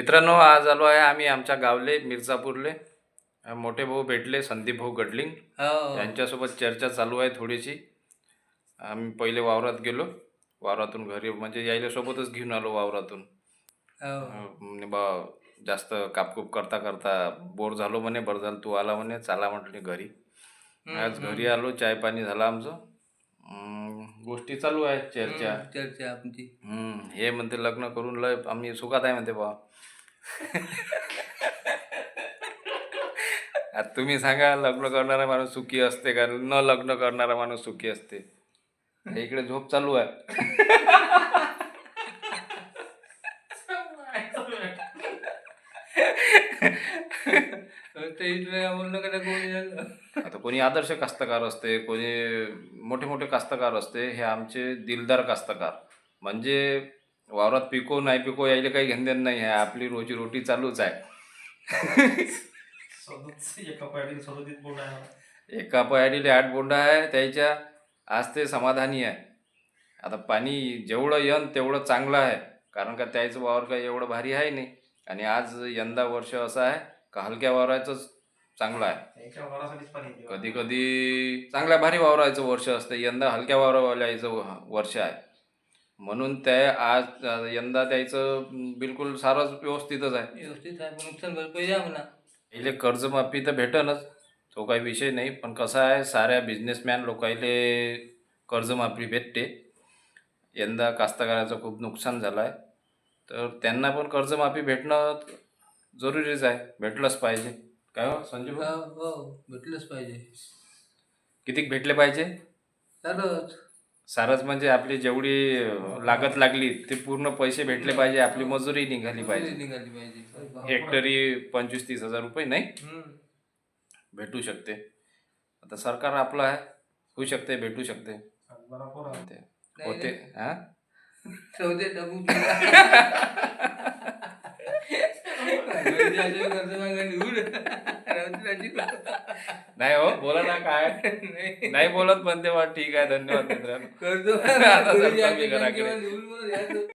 मित्रांनो आज आलो आहे आम्ही आमच्या गावले मिर्झापूरले. अ, मोठे भाऊ भेटले संदीप भाऊ गडलिंग. हो. यांच्यासोबत चर्चा चालू आहे थोडीशी. आम्ही पहिले वावरात गेलो. वावरातून घरी म्हणजे यायला सोबतच घेऊन आलो वावरातून. हो. म्हणे बा जास्त कापकूप करता करता बोर झालो म्हणे बरं झालं तू आला म्हणे चाला म्हटले घरी. आज घरी आलो चाय पाणी झालं आमचं. गोष्टी चालू आहेत चर्चा. चर्चा आमची. हे म्हणते लग्न करून लय आम्ही सुखात आहे म्हणते बा आता तुम्ही सांगा लग्न करणारा माणूस सुखी असते का? न लग्न करणारा माणूस सुखी असते. इकडे झोप चालू आहे. ते इकडे बोलणं आता कोणी आदर्श कास्तकार असते कोणी मोठे मोठे कास्तकार असते हे आमचे दिलदार कास्तकार. म्हणजे वावरात पिको नाही पिको यायला काही घेणदेण नाही आहे. आपली रोजी रोटी चालूच आहे. एका पयाडीले आठ बोंडा आहे. त्याच्या आज ते समाधानी आहे. आता पाणी जेवढं यन तेवढं चांगलं आहे. कारण का त्याचं वावर काही एवढं भारी आहे नाही. आणि आज यंदा वर्ष असं आहे का हलक्या वावराचंच चांगलं आहे. कधी कधी चांगल्या भारी वावरायचं वर्ष असते. यंदा हलक्या वावरावाल्याचं वर्ष आहे. म्हणून ते आज यंदा त्याचं बिलकुल सारंच व्यवस्थितच आहे. व्यवस्थित आहे पण नुकसान भरपाई द्या म्हणा. इले कर्जमाफी तर भेटनच तो काही विषय नाही पण कसं आहे साऱ्या बिझनेसमॅन लोकायले कर्जमाफी भेटते. यंदा कास्तकाराचं खूप नुकसान झालं आहे तर त्यांना पण कर्जमाफी भेटणं जरुरीच आहे भेटलंच पाहिजे. काय हो संजू भाऊ? हो हो भेटलंच पाहिजे. कितीक भेटले पाहिजे? चालच. सारच म्हणजे आपली जेवढी लागत लागली ते पूर्ण पैसे भेटले पाहिजे आपली मजुरी निघाली पाहिजे. हेक्टरी पंचवीस तीस हजार रुपये नाही. भेटू शकते. आता सरकार आपलं आहे होऊ शकते भेटू शकते. होते हा? नाही हो बोला ना काय. नाही. बोलत पण ते ठीक आहे धन्यवाद मित्रांनो. कर्ज